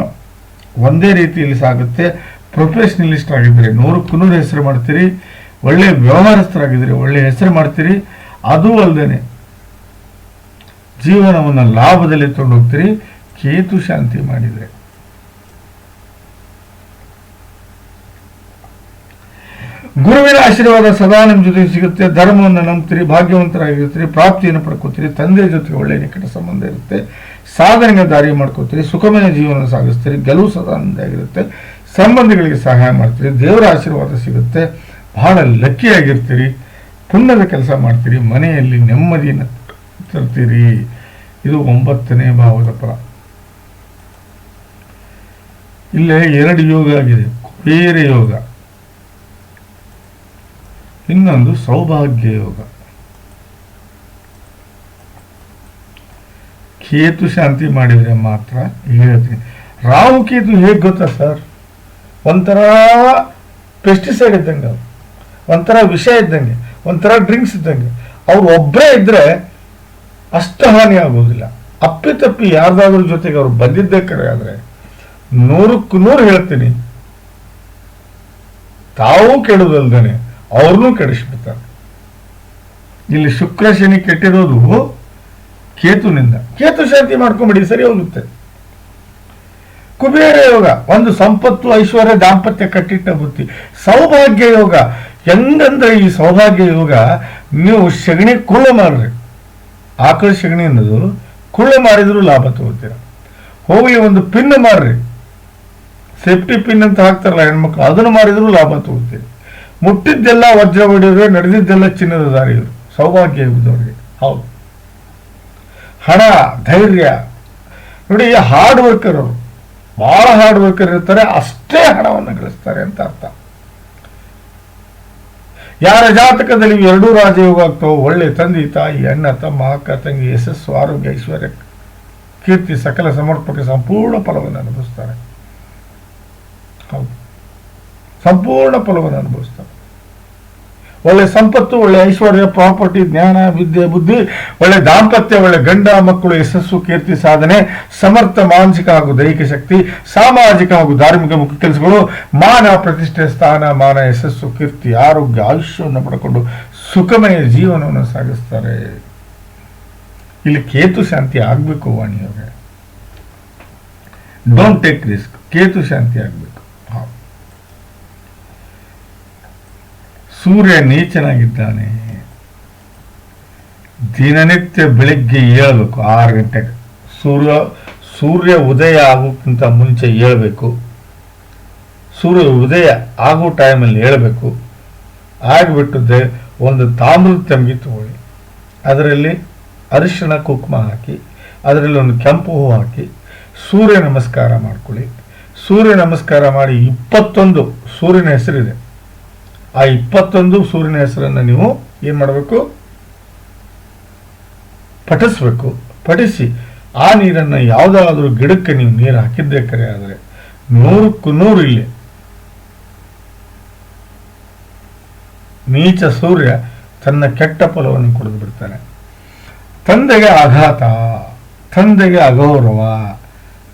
ಒಂದೇ ರೀತಿಯಲ್ಲಿ ಸಾಗುತ್ತೆ. ಪ್ರೊಫೆಷ್ನಲಿಸ್ಟ್ ಆಗಿದ್ದರೆ ನೂರಕ್ಕೂ ನೂರು ಹೆಸರು ಮಾಡ್ತೀರಿ. ಒಳ್ಳೆ ವ್ಯವಹಾರಸ್ಥರಾಗಿದ್ದರೆ ಒಳ್ಳೆ ಹೆಸರು ಮಾಡ್ತೀರಿ. ಅದೂ ಅಲ್ಲದೆ ಜೀವನವನ್ನು ಲಾಭದಲ್ಲಿ ತೊಗೊಂಡೋಗ್ತೀರಿ. ಕೇತು ಶಾಂತಿ ಮಾಡಿದರೆ. ಗುರುವಿನ ಆಶೀರ್ವಾದ ಸದಾ ನಿಮ್ಮ ಜೊತೆ ಸಿಗುತ್ತೆ. ಧರ್ಮವನ್ನು ನಂಬ್ತೀರಿ, ಭಾಗ್ಯವಂತರಾಗಿರ್ತೀರಿ, ಪ್ರಾಪ್ತಿಯನ್ನು ಪಡ್ಕೋತೀರಿ, ತಂದೆಯ ಜೊತೆಗೆ ಒಳ್ಳೆಯ ನಿಕಟ ಸಂಬಂಧ ಇರುತ್ತೆ. ಸಾಧನೆಗೆ ದಾರಿ ಮಾಡ್ಕೋತೀರಿ, ಸುಖಮಯ ಜೀವನ ಸಾಗಿಸ್ತೀರಿ, ಗೆಲುವು ಸದಾ ಆಗಿರುತ್ತೆ. ಸಂಬಂಧಿಗಳಿಗೆ ಸಹಾಯ ಮಾಡ್ತೀರಿ, ದೇವರ ಆಶೀರ್ವಾದ ಸಿಗುತ್ತೆ. ಬಹಳ ಲಕ್ಕಿಯಾಗಿರ್ತೀರಿ. ಪುಣ್ಯದ ಕೆಲಸ ಮಾಡ್ತೀರಿ, ಮನೆಯಲ್ಲಿ ನೆಮ್ಮದಿಯನ್ನು ತರ್ತೀರಿ. ಇದು ಒಂಬತ್ತನೇ ಭಾವದ ಫಲ ಇಲ್ಲೇ ಎರಡು ಯೋಗ ಆಗಿದೆ. ಕುಬೇರ ಯೋಗ. ಇನ್ನೊಂದು ಸೌಭಾಗ್ಯ ಯೋಗ ಕೇತು ಶಾಂತಿ ಮಾಡಿದರೆ ಮಾತ್ರ ಹೇಳ್ತೀನಿ. ರಾಹು ಕೇತು ಹೇಗೆ ಗೊತ್ತಾ ಸರ್? ಒಂಥರ ಪೆಸ್ಟಿಸೈಡ್ ಇದ್ದಂಗೆ ಅವ್ರು ಒಂಥರ ವಿಷ ಇದ್ದಂಗೆ, ಒಂಥರ ಡ್ರಿಂಕ್ಸ್ ಇದ್ದಂಗೆ. ಅವ್ರು ಒಬ್ಬರೇ ಇದ್ರೆ ಅಷ್ಟು ಹಾನಿ ಆಗೋದಿಲ್ಲ. ಅಪ್ಪಿತಪ್ಪಿ ಯಾರ್ದಾದ್ರ ಜೊತೆಗೆ ಅವ್ರು ಬಂದಿದ್ದೇ ಕರೆ ಆದರೆ ನೂರಕ್ಕೂ ನೂರು ಹೇಳ್ತೀನಿ. ತಾವು ಕೆಡುದಲ್ದೇನೆ ಅವ್ರನ್ನೂ ಕೆಡಿಸ್ಬಿಡ್ತಾರೆ. ಇಲ್ಲಿ ಶುಕ್ರ ಶನಿ ಕೆಟ್ಟಿರೋದು ಕೇತುನಿಂದ. ಕೇತು ಶಾಂತಿ ಮಾಡ್ಕೊಂಬಿಡಿ, ಸರಿ ಹೋಗುತ್ತೆ. ಕುಬೇರ ಯೋಗ, ಒಂದು ಸಂಪತ್ತು, ಐಶ್ವರ್ಯ, ದಾಂಪತ್ಯ ಕಟ್ಟಿಟ್ಟ ಬುತ್ತಿ ಸೌಭಾಗ್ಯ ಯೋಗ ಹೆಂಗಂದ್ರೆ ಈ ಸೌಭಾಗ್ಯ ಯೋಗ, ನೀವು ಸಗಣಿ ಕುಳ್ಳ ಮಾಡ್ರಿ ಆಕಳ ಸಗಣಿ ಅನ್ನೋದು, ಕುಳ್ಳ ಮಾರಿದ್ರು ಲಾಭ ತಗೋತೀರ. ಹೋಗಲಿ ಒಂದು ಪಿನ್ ಮಾಡ್ರಿ ಸೇಫ್ಟಿ ಪಿನ್ ಅಂತ ಹಾಕ್ತಾರಲ್ಲ ಹೆಣ್ಮಕ್ಳು, ಅದನ್ನು ಮಾರಿದ್ರು ಲಾಭ ತಗೋತೀರಿ. ಮುಟ್ಟಿದ್ದೆಲ್ಲ ವಜ್ರ ಹೊಡೆಯೋರು ನಡೆದಿದ್ದೆಲ್ಲ ಚಿನ್ನದ ದಾರಿಯವರು ಸೌಭಾಗ್ಯ ಇದ್ದವರಿಗೆ ಹೌದು. ಹಣ, ಧೈರ್ಯ. ನೋಡಿ ಹಾರ್ಡ್ ವರ್ಕರ್ ಅವರು, ಬಹಳ ಹಾರ್ಡ್ ವರ್ಕರ್ ಇರ್ತಾರೆ, ಅಷ್ಟೇ ಹಣವನ್ನು ಗಳಿಸ್ತಾರೆ ಅಂತ ಅರ್ಥ. ಯಾರ ಜಾತಕದಲ್ಲಿ ಎರಡೂ ರಾಜಯೋಗ ಆಗ್ತಾವೋ ಒಳ್ಳೆ ತಂದೆ, ತಾಯಿ, ಅಣ್ಣ, ತಮ್ಮ, ಅಕ್ಕ, ತಂಗಿ, ಯಶಸ್ಸು, ಆರೋಗ್ಯ, ಐಶ್ವರ್ಯ, ಕೀರ್ತಿ, ಸಕಲ ಸಮರ್ಪಕ ಸಂಪೂರ್ಣ ಫಲವನ್ನು ಅನುಭವಿಸ್ತಾರೆ. ಹೌದು. ಸಂಪೂರ್ಣ ಫಲವನ್ನು ಅನುಭವಿಸ್ತಾರೆ. ಒಳ್ಳೆ ಸಂಪತ್ತು, ಒಳ್ಳೆ ಐಶ್ವರ್ಯ, ಪ್ರಾಪರ್ಟಿ, ಜ್ಞಾನ, ವಿದ್ಯೆ, ಬುದ್ಧಿ, ಒಳ್ಳೆ ದಾಂಪತ್ಯ, ಒಳ್ಳೆ ಗಂಡ, ಮಕ್ಕಳು, ಯಶಸ್ಸು, ಕೀರ್ತಿ, ಸಾಧನೆ, ಸಮರ್ಥ, ಮಾನಸಿಕ ಹಾಗೂ ದೈಹಿಕ ಶಕ್ತಿ, ಸಾಮಾಜಿಕ ಹಾಗೂ ಧಾರ್ಮಿಕ ಮುಖ್ಯ ಕೆಲಸಗಳು, ಮಾನ, ಪ್ರತಿಷ್ಠೆ, ಸ್ಥಾನ, ಮಾನ, ಯಶಸ್ಸು, ಕೀರ್ತಿ, ಆರೋಗ್ಯ, ಆಯುಷ್ಯವನ್ನು ಪಡ್ಕೊಂಡು ಸುಖಮಯ ಜೀವನವನ್ನು ಸಾಗಿಸ್ತಾರೆ. ಇಲ್ಲಿ ಕೇತು ಶಾಂತಿ ಆಗಬೇಕು ವಾಣಿಯವ್ರೆ. ಡೋಂಟ್ ಟೇಕ್ ರಿಸ್ಕ್ ಕೇತು ಶಾಂತಿ ಆಗಬೇಕು. ಸೂರ್ಯ ನೀಚನಾಗಿದ್ದಾನೆ. ದಿನನಿತ್ಯ ಬೆಳಿಗ್ಗೆ ಏಳಬೇಕು, ಆರು ಗಂಟೆಗೆ. ಸೂರ್ಯ ಸೂರ್ಯ ಉದಯ ಆಗೋಕ್ಕಿಂತ ಮುಂಚೆ ಏಳಬೇಕು. ಸೂರ್ಯ ಉದಯ ಆಗೋ ಟೈಮಲ್ಲಿ ಏಳಬೇಕು. ಆಗಿಬಿಟ್ಟದೆ ಒಂದು ತಾಮ್ರದ ತಂಬಿ ತಗೊಳ್ಳಿ. ಅದರಲ್ಲಿ ಅರಿಶಿನ ಕುಂಕುಮ ಹಾಕಿ, ಅದರಲ್ಲಿ ಒಂದು ಕೆಂಪು ಹೂ ಹಾಕಿ, ಸೂರ್ಯ ನಮಸ್ಕಾರ ಮಾಡ್ಕೊಳ್ಳಿ. ಸೂರ್ಯ ನಮಸ್ಕಾರ ಮಾಡಿ ಇಪ್ಪತ್ತೊಂದು, ಸೂರ್ಯನ ಹೆಸರಿದೆ. ಆ ಇಪ್ಪತ್ತೊಂದು ಸೂರ್ಯನ ಹೆಸರನ್ನು ನೀವು ಏನು ಮಾಡಬೇಕು? ಪಠಿಸ್ಬೇಕು. ಪಠಿಸಿ. ಆ ನೀರನ್ನು ಯಾವುದಾದ್ರೂ ಗಿಡಕ್ಕೆ ನೀವು ನೀರು ಹಾಕಿದ್ದೇ ಕರೆ ಆದರೆ ನೂರಕ್ಕೂ ನೂರು ಇಲ್ಲಿ. ನೀಚ ಸೂರ್ಯ ತನ್ನ ಕೆಟ್ಟ ಫಲವನ್ನು ಕೊಡದು ಬಿಡ್ತಾನೆ. ತಂದೆಗೆ ಆಘಾತ, ತಂದೆಗೆ ಅಗೌರವ,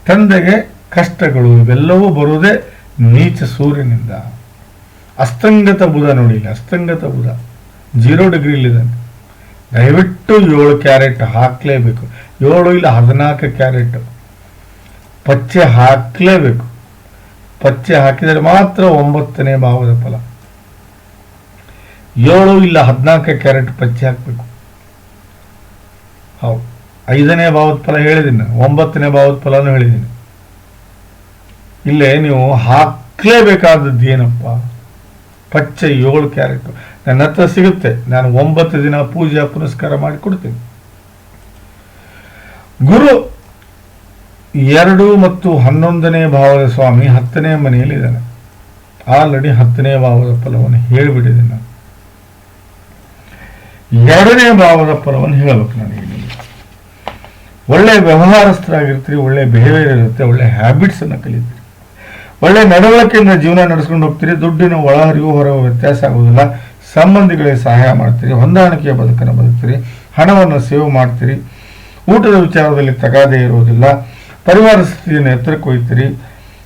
ತಂದೆಗೆ ಕಷ್ಟಗಳು ಇವೆಲ್ಲವೂ ಬರುವುದೇ ನೀಚ ಸೂರ್ಯನಿಂದ. ಅಸ್ತಂಗತ ಬುಧ ನೋಡಿ ಇಲ್ಲಿ, ಅಸ್ತಂಗತ ಬುಧ. ಜೀರೋ ಡಿಗ್ರಿಲಿದ್ದಾನೆ ದಯವಿಟ್ಟು ಏಳು ಕ್ಯಾರೆಟ್ ಹಾಕಲೇಬೇಕು. ಏಳು ಇಲ್ಲ ಹದಿನಾಲ್ಕು ಕ್ಯಾರೆಟ್. ಪಚ್ಚೆ ಹಾಕಲೇಬೇಕು. ಪಚ್ಚೆ ಹಾಕಿದರೆ ಮಾತ್ರ ಒಂಬತ್ತನೇ ಭಾವದ ಫಲ. ಏಳು ಇಲ್ಲ ಹದಿನಾಲ್ಕು ಕ್ಯಾರೆಟ್ ಪಚ್ಚೆ ಹಾಕಬೇಕು. ಹೌದು. ಐದನೇ ಭಾವದ ಫಲ ಹೇಳಿದ್ದೀನಿ ನಾನು. ಒಂಬತ್ತನೇ ಭಾವದ ಫಲನೂ ಹೇಳಿದ್ದೀನಿ. ಇಲ್ಲೇ ನೀವು ಹಾಕ್ಲೇಬೇಕಾದದ್ದು ಏನಪ್ಪ? ಪಚ್ಚೆ ಏಳು ಕ್ಯಾರೆಟು. ನನ್ನ ಹತ್ರ ಸಿಗುತ್ತೆ. ನಾನು ಒಂಬತ್ತು ದಿನ ಪೂಜೆ ಪುನಸ್ಕಾರ ಮಾಡಿ ಕೊಡ್ತೀನಿ. ಗುರು, ಎರಡು ಮತ್ತು ಹನ್ನೊಂದನೇ ಭಾವದ ಸ್ವಾಮಿ ಹತ್ತನೇ ಮನೆಯಲ್ಲಿ ಇದ್ದಾನೆ. ಆಲ್ರೆಡಿ ಹತ್ತನೇ ಭಾವದ ಫಲವನ್ನು ಹೇಳಿಬಿಟ್ಟಿದ್ದೀನಿ ನಾನು. ಎರಡನೇ ಭಾವದ ಫಲವನ್ನು ಹೇಳಬೇಕು ನನಗೆ ಒಳ್ಳೆ ವ್ಯವಹಾರಸ್ಥರಾಗಿರ್ತೀರಿ, ಒಳ್ಳೆ ಬಿಹೇವಿಯರ್ ಇರುತ್ತೆ, ಒಳ್ಳೆ ಹ್ಯಾಬಿಟ್ಸ್ ಅನ್ನು ಕಲಿತೀರಿ. ಒಳ್ಳೆ ನಡವಳಿಕೆಯಿಂದ ಜೀವನ ನಡೆಸ್ಕೊಂಡು ಹೋಗ್ತೀರಿ, ದುಡ್ಡಿನ ಒಳಹರಿವು ಹೊರವು ವ್ಯತ್ಯಾಸ ಆಗುವುದಿಲ್ಲ. ಸಂಬಂಧಿಗಳಿಗೆ ಸಹಾಯ ಮಾಡ್ತೀರಿ, ಹೊಂದಾಣಿಕೆಯ ಬದುಕನ್ನು ಬದುಕ್ತೀರಿ, ಹಣವನ್ನು ಸೇವ್ ಮಾಡ್ತೀರಿ. ಊಟದ ವಿಚಾರದಲ್ಲಿ ತಗಾದೆ ಇರುವುದಿಲ್ಲ. ಪರಿವಾರ ಸ್ಥಿತಿಯನ್ನು ಎತ್ತರಕ್ಕೆ ಒಯ್ತೀರಿ.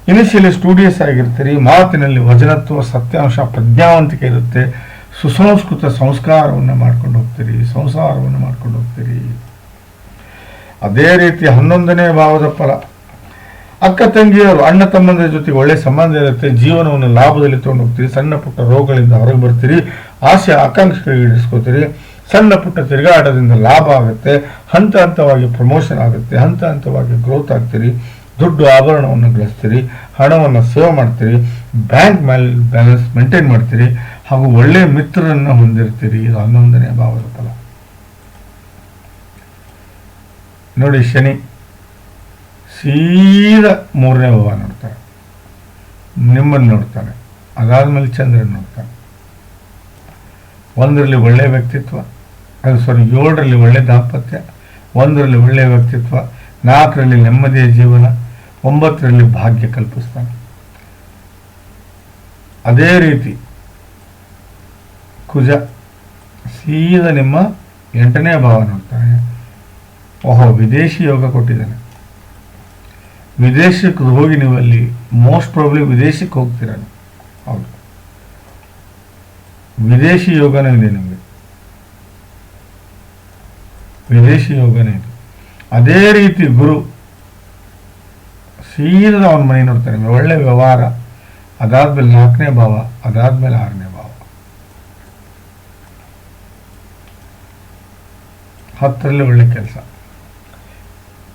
Initially studious ಆಗಿರ್ತೀರಿ. ಮಾತಿನಲ್ಲಿ ವಚನತ್ವ ಸತ್ಯಾಂಶ, ಪ್ರಜ್ಞಾವಂತಿಕೆ ಇರುತ್ತೆ. ಸುಸಂಸ್ಕೃತ ಸಂಸ್ಕಾರವನ್ನು ಮಾಡ್ಕೊಂಡು ಹೋಗ್ತೀರಿ, ಸಂಸಾರವನ್ನು ಮಾಡ್ಕೊಂಡು ಹೋಗ್ತೀರಿ. ಅದೇ ರೀತಿ ಹನ್ನೊಂದನೇ ಭಾವದ ಫಲ. ಅಕ್ಕ ತಂಗಿಯವರು ಅಣ್ಣ ತಮ್ಮಂದಿರ ಜೊತೆಗೆ ಒಳ್ಳೆ ಸಂಬಂಧ ಇರುತ್ತೆ, ಜೀವನವನ್ನು ಲಾಭದಲ್ಲಿ ತಗೊಂಡು ಹೋಗ್ತೀರಿ, ಸಣ್ಣ ಪುಟ್ಟ ರೋಗಗಳಿಂದ ಹೊರಗೆ ಬರ್ತೀರಿ, ಆಸೆ ಆಕಾಂಕ್ಷೆಗಳಿಗೆ ಇಡಿಸ್ಕೋತೀರಿ ಸಣ್ಣ ಪುಟ್ಟ ತಿರುಗಾಟದಿಂದ ಲಾಭ ಆಗುತ್ತೆ, ಹಂತ ಹಂತವಾಗಿ ಪ್ರಮೋಷನ್ ಆಗುತ್ತೆ, ಹಂತ ಹಂತವಾಗಿ ಗ್ರೋತ್ ಆಗ್ತೀರಿ, ದುಡ್ಡು ಆಭರಣವನ್ನು ಗಳಿಸ್ತೀರಿ, ಹಣವನ್ನು ಸೇವ್ ಮಾಡ್ತೀರಿ ಬ್ಯಾಂಕ್ ಮ್ಯಾಲ್ ಬ್ಯಾಲೆನ್ಸ್ ಮೇಂಟೈನ್ ಮಾಡ್ತೀರಿ, ಹಾಗೂ ಒಳ್ಳೆಯ ಮಿತ್ರರನ್ನು ಹೊಂದಿರ್ತೀರಿ. ಇದು ಹನ್ನೊಂದನೇ ಭಾವದ ಫಲ. ನೋಡಿ ಶನಿ. ಸೀದಾ ಮೂರನೇ ಭಾವ ನೋಡ್ತಾರೆ. ನಿಮ್ಮನ್ನು ನೋಡ್ತಾನೆ ಅದಾದ್ಮೇಲೆ ಚಂದ್ರನ ನೋಡ್ತಾನೆ ಒಂದರಲ್ಲಿ ಒಳ್ಳೆ ವ್ಯಕ್ತಿತ್ವ, ಅದು ಸಾರಿ ಏಳರಲ್ಲಿ ಒಳ್ಳೆ ದಾಂಪತ್ಯ, ಒಂದರಲ್ಲಿ ಒಳ್ಳೆ ವ್ಯಕ್ತಿತ್ವ, ನಾಲ್ಕರಲ್ಲಿ ನೆಮ್ಮದಿಯ ಜೀವನ, ಒಂಬತ್ತರಲ್ಲಿ ಭಾಗ್ಯ ಕಲ್ಪಿಸ್ತಾನೆ. ಅದೇ ರೀತಿ ಕುಜ ಸೀದಾ ನಿಮ್ಮ ಎಂಟನೇ ಭಾವ ನೋಡ್ತಾನೆ. ಓಹೋ, ವಿದೇಶಿ ಯೋಗ ಕೊಟ್ಟಿದ್ದಾನೆ. ವಿದೇಶಕ್ಕೆ ಹೋಗಿ ನೀವು ಅಲ್ಲಿ ಮೋಸ್ಟ್ ಪ್ರಾಬ್ಲಿ ವಿದೇಶಕ್ಕೆ ಹೋಗ್ತೀರ ಹೌದು. ವಿದೇಶಿ ಯೋಗನೇ ಇದೆ ನಿಮಗೆ. ವಿದೇಶಿ ಯೋಗನೇ ಇದೆ. ಅದೇ ರೀತಿ ಗುರು ಸೀದಾ ಅವನ ಮನೆ ನೋಡ್ತಾರೆ ಒಳ್ಳೆ ವ್ಯವಹಾರ, ಅದಾದ್ಮೇಲೆ ನಾಲ್ಕನೇ ಭಾವ, ಅದಾದ್ಮೇಲೆ ಆರನೇ ಭಾವ. ಹತ್ತರಲ್ಲಿ ಒಳ್ಳೆ ಕೆಲಸ.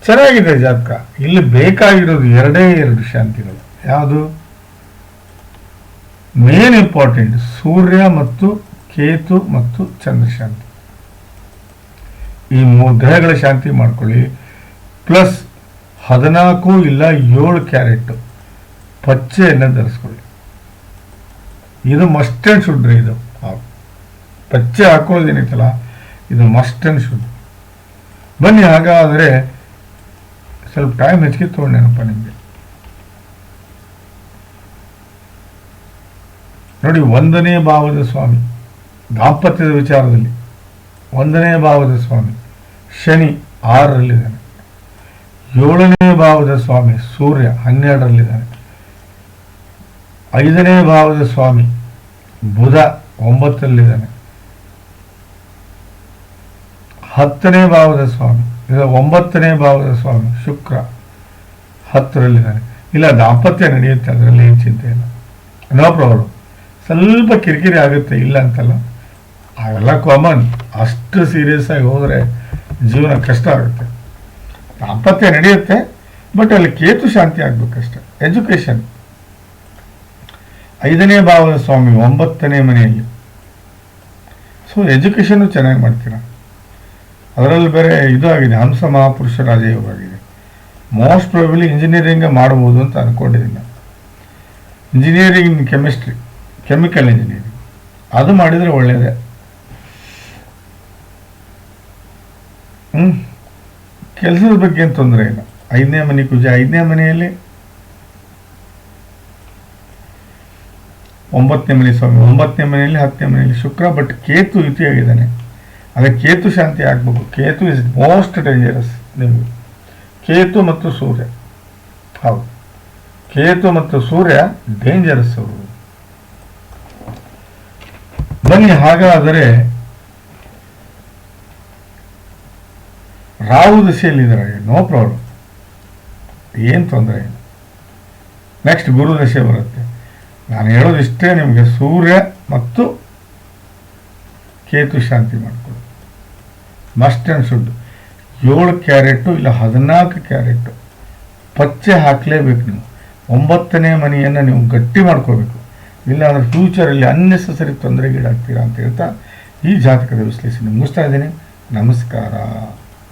ಚೆನ್ನಾಗಿದೆ ಜಾತಕ. ಇಲ್ಲಿ ಬೇಕಾಗಿರೋದು ಎರಡೇ ಎರಡು ಶಾಂತಿಗಳು ಯಾವುದು? ಮೇನ್ ಇಂಪಾರ್ಟೆಂಟ್ ಸೂರ್ಯ ಮತ್ತು ಕೇತು ಮತ್ತು ಚಂದ್ರ ಶಾಂತಿ. ಈ ಮೂರು ಗ್ರಹಗಳ ಶಾಂತಿ ಮಾಡ್ಕೊಳ್ಳಿ. ಪ್ಲಸ್ ಹದಿನಾಲ್ಕು ಇಲ್ಲ ಏಳು ಕ್ಯಾರೆಟ್ ಪಚ್ಚೆಯನ್ನು ಧರಿಸ್ಕೊಳ್ಳಿ. ಇದು ಮಸ್ಟ್ ಆ್ಯಂಡ್ ಶುಡ್ ಇದು. ಪಚ್ಚೆ ಹಾಕೊಳ್ಳೋದೇನೈತಲ್ಲ ಇದು ಮಸ್ಟ್ ಅಂಡ್ ಶುಡ್ ಬನ್ನಿ ಹಾಗಾದರೆ ಸ್ವಲ್ಪ ಟೈಮ್ ಹೆಚ್ಚಿಗೆ ತೊಗೊಂಡೇನಪ್ಪ ನಿಮಗೆ ನೋಡಿ, ಒಂದನೇ ಭಾವದ ಸ್ವಾಮಿ, ದಾಂಪತ್ಯದ ವಿಚಾರದಲ್ಲಿ ಒಂದನೇ ಭಾವದ ಸ್ವಾಮಿ, ಶನಿ ಆರರಲ್ಲಿದ್ದಾನೆ. ಏಳನೇ ಭಾವದ ಸ್ವಾಮಿ, ಸೂರ್ಯ ಹನ್ನೆರಡರಲ್ಲಿದ್ದಾನೆ. ಐದನೇ ಭಾವದ ಸ್ವಾಮಿ, ಬುಧ ಒಂಬತ್ತರಲ್ಲಿದ್ದಾನೆ. ಹತ್ತನೇ ಭಾವದ ಸ್ವಾಮಿ ಇಲ್ಲ ಒಂಬತ್ತನೇ ಭಾವದ ಸ್ವಾಮಿ, ಶುಕ್ರ ಹತ್ತರಲ್ಲಿದ್ದಾನೆ. ಇಲ್ಲ, ದಾಂಪತ್ಯ ನಡೆಯುತ್ತೆ, ಅದರಲ್ಲಿ ಏನು ಚಿಂತೆ ಇಲ್ಲ. ನೋ ಪ್ರಾಬ್ಲಮ್ ಸ್ವಲ್ಪ ಕಿರಿಕಿರಿ ಆಗುತ್ತೆ, ಇಲ್ಲ ಅಂತಲ್ಲ. ಅವೆಲ್ಲ ಕಾಮನ್ ಅಷ್ಟು ಸೀರಿಯಸ್ ಆಗಿ ಹೋದರೆ ಜೀವನ ಕಷ್ಟ ಆಗುತ್ತೆ. ದಾಂಪತ್ಯ ನಡೆಯುತ್ತೆ ಬಟ್ ಅಲ್ಲಿ ಕೇತು ಶಾಂತಿ ಆಗ್ಬೇಕಷ್ಟೆ. ಎಜುಕೇಶನ್ ಐದನೇ ಭಾವದ ಸ್ವಾಮಿ, ಒಂಬತ್ತನೇ ಮನೆಯಲ್ಲಿ. ಸೊ ಎಜುಕೇಷನ್ನು ಚೆನ್ನಾಗಿ ಮಾಡ್ತೀರಾ? ಅದರಲ್ಲಿ ಬೇರೆ ಇದು ಆಗಿದೆ, ಹಂಸ ಮಹಾಪುರುಷ ರಾಜಯೋಗ ಆಗಿದೆ. ಮೋಸ್ಟ್ ಪ್ರಾಬಲಿ ಇಂಜಿನಿಯರಿಂಗ್ ಮಾಡಬಹುದು ಅಂತ ಅಂದ್ಕೊಂಡಿದ್ದೀನಿ ಇಂಜಿನಿಯರಿಂಗ್ ಕೆಮಿಸ್ಟ್ರಿ ಕೆಮಿಕಲ್ ಇಂಜಿನಿಯರಿಂಗ್ ಅದು ಮಾಡಿದರೆ ಒಳ್ಳೆಯದೇ ಹ್ಞೂ ಕೆಲಸದ ಬಗ್ಗೆ ಏನು ತೊಂದರೆ ಇಲ್ಲ. ಐದನೇ ಮನೆ ಕುಜ, ಐದನೇ ಮನೆಯಲ್ಲಿ ಒಂಬತ್ತನೇ ಮನೆ ಸ್ವಾಮಿ, ಒಂಬತ್ತನೇ ಮನೆಯಲ್ಲಿ ಹತ್ತನೇ ಮನೆಯಲ್ಲಿ ಶುಕ್ರ ಬಟ್ ಕೇತು ಯುತಿಯಾಗಿದ್ದಾನೆ ಅದಕ್ಕೆ ಕೇತು ಶಾಂತಿ ಆಗಬೇಕು. ಕೇತು ಇಸ್ ಮೋಸ್ಟ್ ಡೇಂಜರಸ್ ನಿಮಗೆ. ಕೇತು ಮತ್ತು ಸೂರ್ಯ. ಹೌದು. ಕೇತು ಮತ್ತು ಸೂರ್ಯ ಡೇಂಜರಸ್ ಅವರು. ಬನ್ನಿ, ಹಾಗಾದರೆ ರಾಹು ದಶೆಯಲ್ಲಿದ್ದಾರೆ. ನೋ ಪ್ರಾಬ್ಲಮ್ ಏನು ತೊಂದರೆ ಇಲ್ಲ. ನೆಕ್ಸ್ಟ್ ಗುರು ದಶೆ ಬರುತ್ತೆ. ನಾನು ಹೇಳೋದಿಷ್ಟೇ ನಿಮಗೆ. ಸೂರ್ಯ ಮತ್ತು ಕೇತು ಶಾಂತಿ ಮಾಡಿಕೊಡು ಮಸ್ಟ್ ಆ್ಯಂಡ್ ಶುಡ್ ಏಳು ಕ್ಯಾರೆಟು ಇಲ್ಲ ಹದಿನಾಲ್ಕು ಕ್ಯಾರೆಟು. ಪಚ್ಚೆ ಹಾಕಲೇಬೇಕು ನೀವು. ಒಂಬತ್ತನೇ ಮನೆಯನ್ನು ನೀವು ಗಟ್ಟಿ ಮಾಡ್ಕೋಬೇಕು. ಇಲ್ಲಾಂದ್ರೆ ಫ್ಯೂಚರಲ್ಲಿ ಅನ್ನೆಸಸರಿ ತೊಂದರೆಗೀಡಾಗ್ತೀರಾ ಅಂತ ಹೇಳ್ತಾ ಈ ಜಾತಕದ ವಿಶ್ಲೇಷಣೆ ಮುಗಿಸ್ತಾ ಇದ್ದೀನಿ. ನಮಸ್ಕಾರ.